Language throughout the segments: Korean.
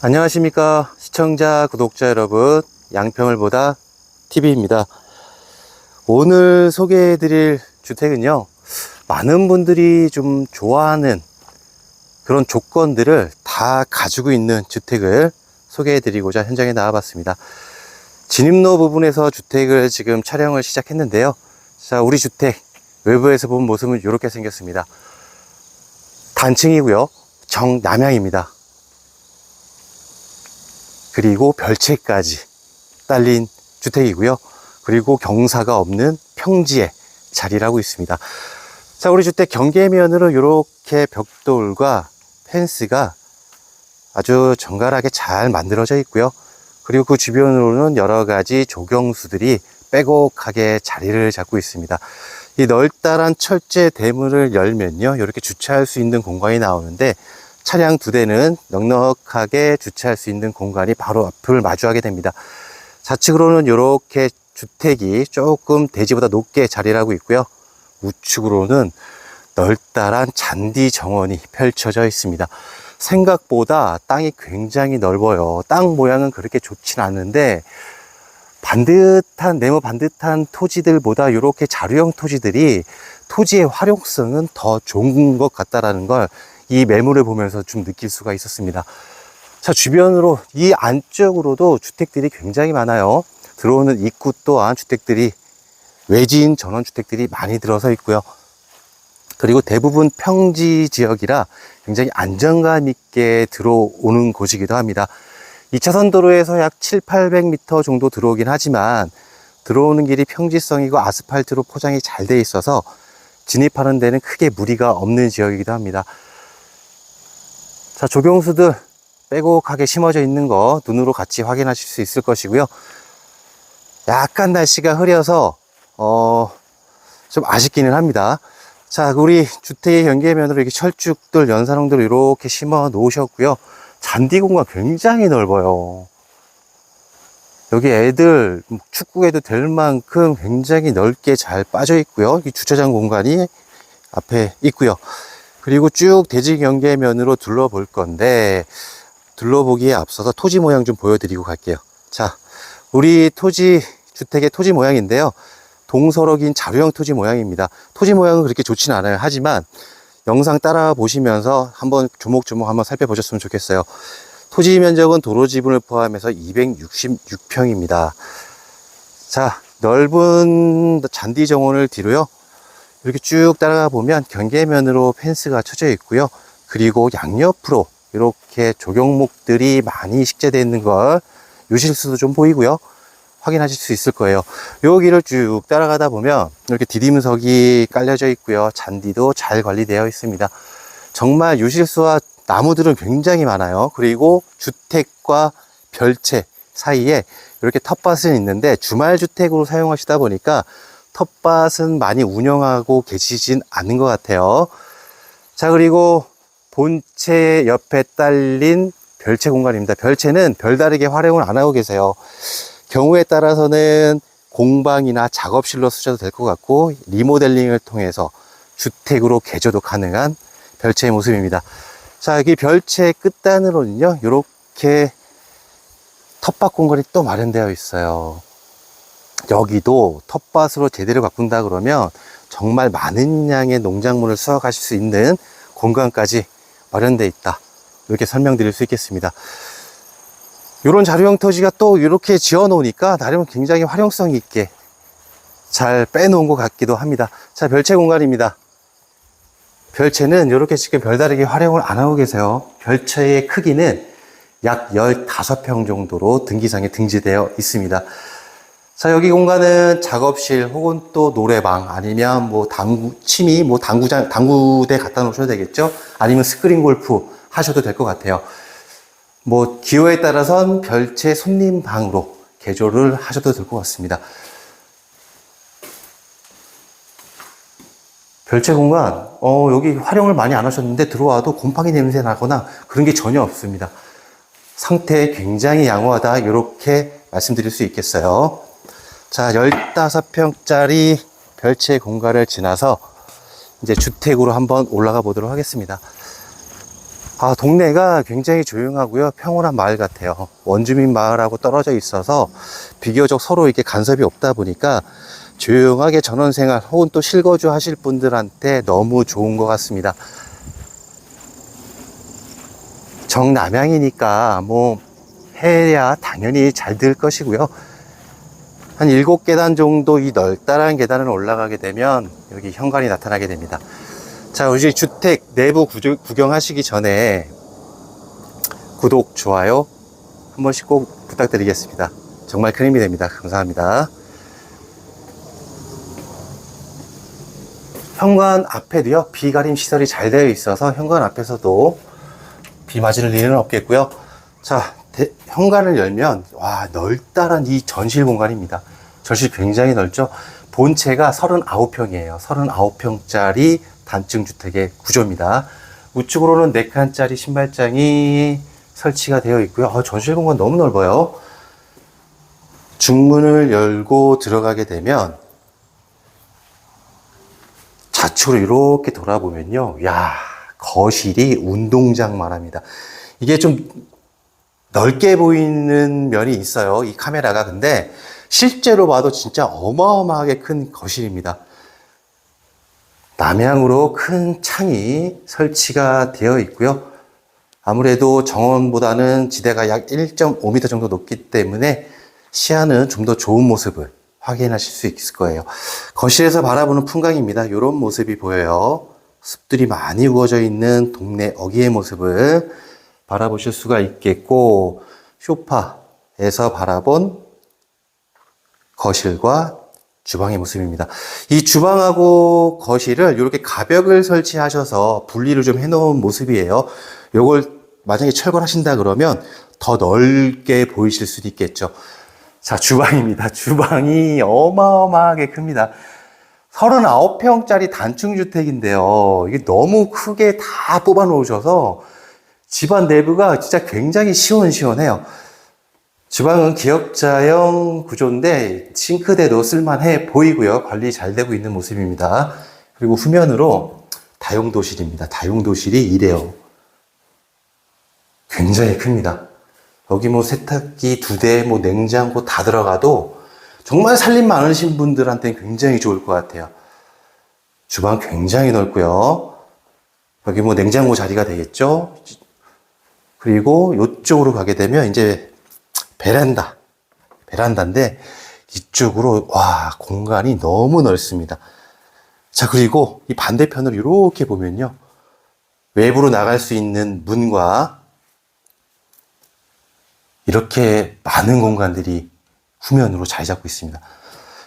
안녕하십니까 시청자 구독자 여러분. 양평을 보다 TV입니다. 오늘 소개해 드릴 주택은요 많은 분들이 좀 좋아하는 그런 조건들을 다 가지고 있는 주택을 소개해 드리고자 현장에 나와 봤습니다. 진입로 부분에서 주택을 지금 촬영을 시작했는데요. 자 우리 주택 외부에서 본 모습은 이렇게 생겼습니다. 단층이고요. 정남향입니다 그리고 별채까지 딸린 주택이고요. 그리고 경사가 없는 평지에 자리를 하고 있습니다. 자, 우리 주택 경계면으로 이렇게 벽돌과 펜스가 아주 정갈하게 잘 만들어져 있고요. 그리고 그 주변으로는 여러 가지 조경수들이 빼곡하게 자리를 잡고 있습니다. 이 널따란 철제 대문을 열면요. 이렇게 주차할 수 있는 공간이 나오는데 차량 두 대는 넉넉하게 주차할 수 있는 공간이 바로 앞을 마주하게 됩니다. 좌측으로는 이렇게 주택이 조금 대지보다 높게 자리를 하고 있고요. 우측으로는 널따란 잔디 정원이 펼쳐져 있습니다. 생각보다 땅이 굉장히 넓어요. 땅 모양은 그렇게 좋진 않은데 반듯한 네모 반듯한 토지들보다 이렇게 자루형 토지들이 토지의 활용성은 더 좋은 것 같다라는 걸 이 매물을 보면서 좀 느낄 수가 있었습니다. 자, 주변으로 이 안쪽으로도 주택들이 굉장히 많아요. 들어오는 입구 또한 주택들이 외지인 전원 주택들이 많이 들어서 있고요. 그리고 대부분 평지 지역이라 굉장히 안정감 있게 들어오는 곳이기도 합니다. 2차선 도로에서 약 7, 800m 정도 들어오긴 하지만 들어오는 길이 평지성이고 아스팔트로 포장이 잘 돼 있어서 진입하는 데는 크게 무리가 없는 지역이기도 합니다. 자, 조경수들 빼곡하게 심어져 있는 거 눈으로 같이 확인하실 수 있을 것이고요. 약간 날씨가 흐려서 어, 좀 아쉽기는 합니다. 자, 우리 주택의 경계면으로 이렇게 철쭉들, 연산홍들 이렇게 심어 놓으셨고요. 잔디 공간 굉장히 넓어요. 여기 애들 축구해도 될 만큼 굉장히 넓게 잘 빠져 있고요. 이 주차장 공간이 앞에 있고요. 그리고 쭉 대지 경계면으로 둘러볼 건데 둘러보기에 앞서서 토지 모양 좀 보여드리고 갈게요. 자, 우리 토지 주택의 토지 모양인데요. 동서럭인 자루형 토지 모양입니다. 토지 모양은 그렇게 좋지는 않아요. 하지만 영상 따라 보시면서 한번 조목조목 한번 살펴보셨으면 좋겠어요. 토지 면적은 도로 지분을 포함해서 266평입니다. 자, 넓은 잔디 정원을 뒤로요. 이렇게 쭉 따라가 보면 경계면으로 펜스가 쳐져 있고요. 그리고 양옆으로 이렇게 조경목들이 많이 식재되어 있는 걸 유실수도 좀 보이고요. 확인하실 수 있을 거예요. 여기를 쭉 따라가다 보면 이렇게 디딤석이 깔려져 있고요. 잔디도 잘 관리되어 있습니다. 정말 유실수와 나무들은 굉장히 많아요. 그리고 주택과 별채 사이에 이렇게 텃밭은 있는데 주말 주택으로 사용하시다 보니까 텃밭은 많이 운영하고 계시진 않은 것 같아요. 자, 그리고 본체 옆에 딸린 별채 공간입니다. 별채는 별다르게 활용을 안 하고 계세요. 경우에 따라서는 공방이나 작업실로 쓰셔도 될 것 같고, 리모델링을 통해서 주택으로 개조도 가능한 별채의 모습입니다. 자, 여기 별채 끝단으로는요, 이렇게 텃밭 공간이 또 마련되어 있어요. 여기도 텃밭으로 제대로 바꾼다 그러면 정말 많은 양의 농작물을 수확하실 수 있는 공간까지 마련되어 있다. 이렇게 설명드릴 수 있겠습니다. 이런 자료형 토지가 또 이렇게 지어 놓으니까 나름 굉장히 활용성 있게 잘 빼놓은 것 같기도 합니다. 자, 별채 공간입니다. 별채는 이렇게 지금 별다르게 활용을 안 하고 계세요. 별채의 크기는 약 15평 정도로 등기상에 등재되어 있습니다. 자, 여기 공간은 작업실 혹은 또 노래방 아니면 뭐 당구, 취미, 뭐 당구장, 당구대 갖다 놓으셔도 되겠죠? 아니면 스크린 골프 하셔도 될 것 같아요. 뭐, 기호에 따라선 별채 손님 방으로 개조를 하셔도 될 것 같습니다. 별채 공간, 어, 여기 활용을 많이 안 하셨는데 들어와도 곰팡이 냄새 나거나 그런 게 전혀 없습니다. 상태 굉장히 양호하다. 이렇게 말씀드릴 수 있겠어요. 자, 15평짜리 별채 공간을 지나서 이제 주택으로 한번 올라가 보도록 하겠습니다. 아, 동네가 굉장히 조용하고요. 평온한 마을 같아요. 원주민 마을하고 떨어져 있어서 비교적 서로 이렇게 간섭이 없다 보니까 조용하게 전원생활 혹은 또 실거주 하실 분들한테 너무 좋은 것 같습니다. 정남향이니까 뭐 해야 당연히 잘될 것이고요. 한 일곱 계단 정도 이 널따란 계단을 올라가게 되면 여기 현관이 나타나게 됩니다. 자, 우리 주택 내부 구경하시기 전에 구독, 좋아요 한 번씩 꼭 부탁드리겠습니다. 정말 큰 힘이 됩니다. 감사합니다. 현관 앞에도요, 비가림 시설이 잘 되어 있어서 현관 앞에서도 비 맞을 일은 없겠고요. 자, 대- 현관을 열면 와 넓다란 이 전실 공간입니다. 전실 굉장히 넓죠. 본체가 39평이에요. 39평짜리 단층 주택의 구조입니다. 우측으로는 4칸짜리 신발장이 설치가 되어 있고요. 아, 전실 공간 너무 넓어요. 중문을 열고 들어가게 되면 좌측으로 이렇게 돌아보면요. 야, 거실이 운동장만 합니다. 이게 좀 넓게 보이는 면이 있어요. 이 카메라가. 근데 실제로 봐도 진짜 어마어마하게 큰 거실입니다. 남향으로 큰 창이 설치가 되어 있고요. 아무래도 정원보다는 지대가 약 1.5m 정도 높기 때문에 시야는 좀 더 좋은 모습을 확인하실 수 있을 거예요. 거실에서 바라보는 풍광입니다. 이런 모습이 보여요. 습들이 많이 우거져 있는 동네 어귀의 모습을 바라보실 수가 있겠고, 쇼파에서 바라본 거실과 주방의 모습입니다. 이 주방하고 거실을 이렇게 가벽을 설치하셔서 분리를 좀 해놓은 모습이에요. 요걸 만약에 철거하신다 그러면 더 넓게 보이실 수도 있겠죠. 자, 주방입니다. 주방이 어마어마하게 큽니다. 39평짜리 단층주택인데요. 이게 너무 크게 다 뽑아 놓으셔서 집안 내부가 진짜 굉장히 시원시원해요. 주방은 기역자형 구조인데 싱크대도 쓸만해 보이고요. 관리 잘 되고 있는 모습입니다. 그리고 후면으로 다용도실입니다. 다용도실이 이래요. 굉장히 큽니다. 여기 뭐 세탁기 두 대, 뭐 냉장고 다 들어가도 정말 살림 많으신 분들한테는 굉장히 좋을 것 같아요. 주방 굉장히 넓고요. 여기 뭐 냉장고 자리가 되겠죠. 그리고 이쪽으로 가게 되면 이제 베란다, 베란다인데 이쪽으로 와 공간이 너무 넓습니다. 자 그리고 이 반대편으로 이렇게 보면요 외부로 나갈 수 있는 문과 이렇게 많은 공간들이 후면으로 자리 잡고 있습니다.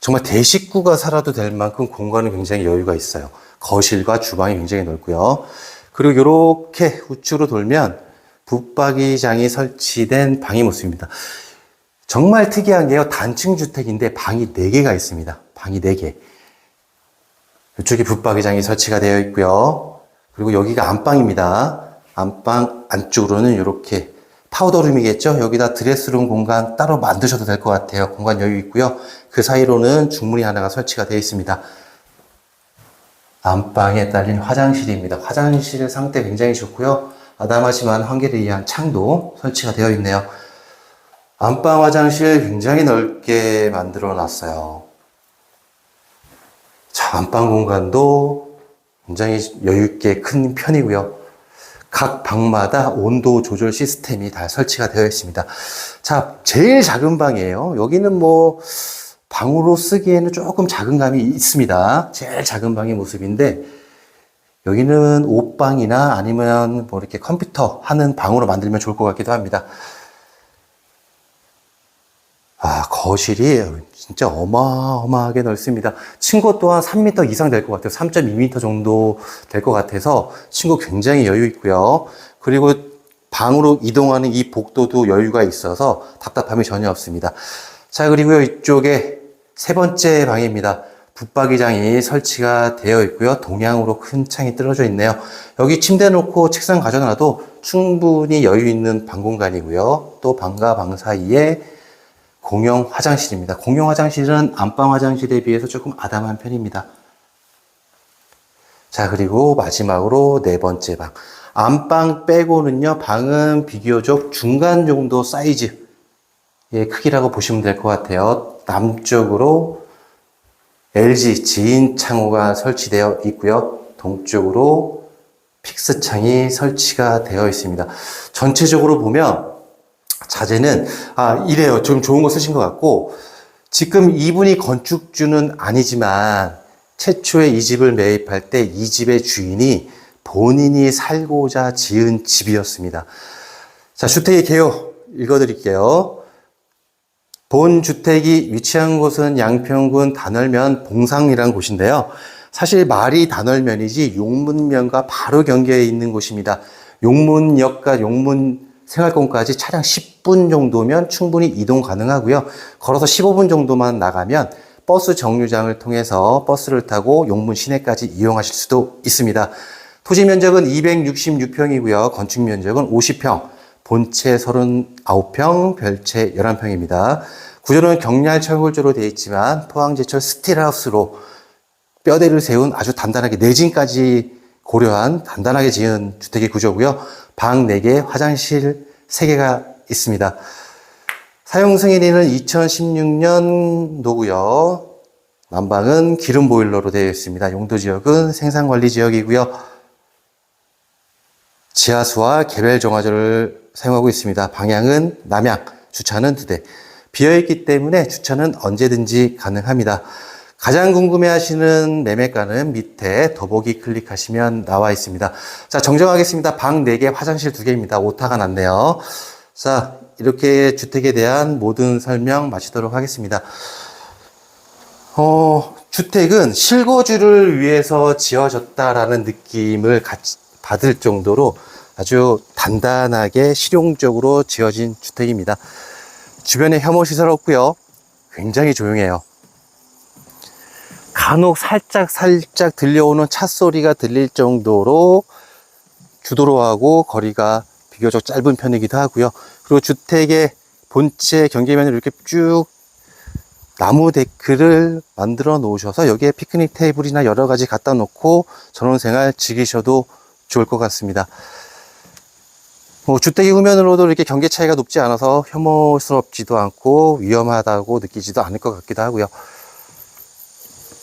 정말 대식구가 살아도 될 만큼 공간은 굉장히 여유가 있어요. 거실과 주방이 굉장히 넓고요. 그리고 이렇게 우측으로 돌면 붙박이장이 설치된 방의 모습입니다. 정말 특이한 게요. 단층 주택인데 방이 4개가 있습니다. 방이 4개. 이쪽에 붙박이장이 설치가 되어 있고요. 그리고 여기가 안방입니다. 안방 안쪽으로는 이렇게 파우더룸이겠죠. 여기다 드레스룸 공간 따로 만드셔도 될 것 같아요. 공간 여유 있고요. 그 사이로는 중문이 하나가 설치가 되어 있습니다. 안방에 딸린 화장실입니다. 화장실 상태 굉장히 좋고요. 아담하지만 환기를 위한 창도 설치가 되어 있네요. 안방 화장실 굉장히 넓게 만들어 놨어요. 자, 안방 공간도 굉장히 여유있게 큰 편이고요. 각 방마다 온도 조절 시스템이 다 설치가 되어 있습니다. 자, 제일 작은 방이에요. 여기는 뭐, 방으로 쓰기에는 조금 작은 감이 있습니다. 제일 작은 방의 모습인데, 여기는 옷방이나 아니면 뭐 이렇게 컴퓨터 하는 방으로 만들면 좋을 것 같기도 합니다. 아, 거실이 진짜 어마어마하게 넓습니다. 층고 또한 3m 이상 될 것 같아요. 3.2m 정도 될 것 같아서 층고 굉장히 여유 있고요. 그리고 방으로 이동하는 이 복도도 여유가 있어서 답답함이 전혀 없습니다. 자, 그리고 이쪽에 세 번째 방입니다. 붙박이장이 설치가 되어 있고요. 동양으로 큰 창이 뚫어져 있네요. 여기 침대 놓고 책상 가져놔도 충분히 여유 있는 방 공간이고요. 또 방과 방 사이에 공용 화장실입니다. 공용 화장실은 안방 화장실에 비해서 조금 아담한 편입니다. 자, 그리고 마지막으로 네 번째 방. 안방 빼고는요, 방은 비교적 중간 정도 사이즈의 크기라고 보시면 될 것 같아요. 남쪽으로 LG 지인 창호가 설치되어 있고요. 동쪽으로 픽스 창이 설치가 되어 있습니다. 전체적으로 보면 자재는 아 이래요. 좀 좋은 거 쓰신 것 같고 지금 이분이 건축주는 아니지만 최초에 이 집을 매입할 때 이 집의 주인이 본인이 살고자 지은 집이었습니다. 자, 주택의 개요 읽어드릴게요. 본 주택이 위치한 곳은 양평군 단월면 봉상이라는 곳인데요. 사실 말이 단월면이지 용문면과 바로 경계에 있는 곳입니다. 용문역과 용문 생활권까지 차량 10분 정도면 충분히 이동 가능하고요. 걸어서 15분 정도만 나가면 버스 정류장을 통해서 버스를 타고 용문 시내까지 이용하실 수도 있습니다. 토지 면적은 266평이고요. 건축 면적은 50평, 본체 39평, 별채 11평입니다. 구조는 경량 철골조로 되어 있지만 포항제철 스틸하우스로 뼈대를 세운 아주 단단하게 내진까지 고려한 단단하게 지은 주택의 구조고요. 방 4개, 화장실 3개가 있습니다. 사용 승인일은 2016년도고요. 난방은 기름 보일러로 되어 있습니다. 용도 지역은 생산 관리 지역이고요. 지하수와 개별 정화조를 사용하고 있습니다. 방향은 남향, 주차는 두 대. 비어있기 때문에 주차는 언제든지 가능합니다. 가장 궁금해 하시는 매매가는 밑에 더보기 클릭하시면 나와 있습니다. 자, 정정하겠습니다. 방 4개, 화장실 2개입니다. 오타가 났네요. 자, 이렇게 주택에 대한 모든 설명 마치도록 하겠습니다. 어, 주택은 실거주를 위해서 지어졌다라는 느낌을 같이 받을 정도로 아주 단단하게 실용적으로 지어진 주택입니다. 주변에 혐오시설 없고요. 굉장히 조용해요. 간혹 살짝 살짝 들려오는 차 소리가 들릴 정도로 주도로하고 거리가 비교적 짧은 편이기도 하고요. 그리고 주택의 본체 경계면을 이렇게 쭉 나무 데크를 만들어 놓으셔서 여기에 피크닉 테이블이나 여러 가지 갖다 놓고 전원 생활 즐기셔도 좋을 것 같습니다. 뭐 주택의 후면으로도 이렇게 경계 차이가 높지 않아서 혐오스럽지도 않고 위험하다고 느끼지도 않을 것 같기도 하고요.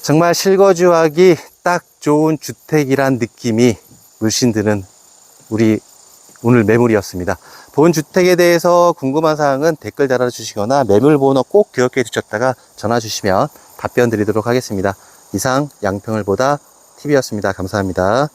정말 실거주하기 딱 좋은 주택이란 느낌이 물씬 드는 우리 오늘 매물이었습니다. 본 주택에 대해서 궁금한 사항은 댓글 달아주시거나 매물 번호 꼭 기억해 두셨다가 전화 주시면 답변 드리도록 하겠습니다. 이상 양평을 보다 TV였습니다. 감사합니다.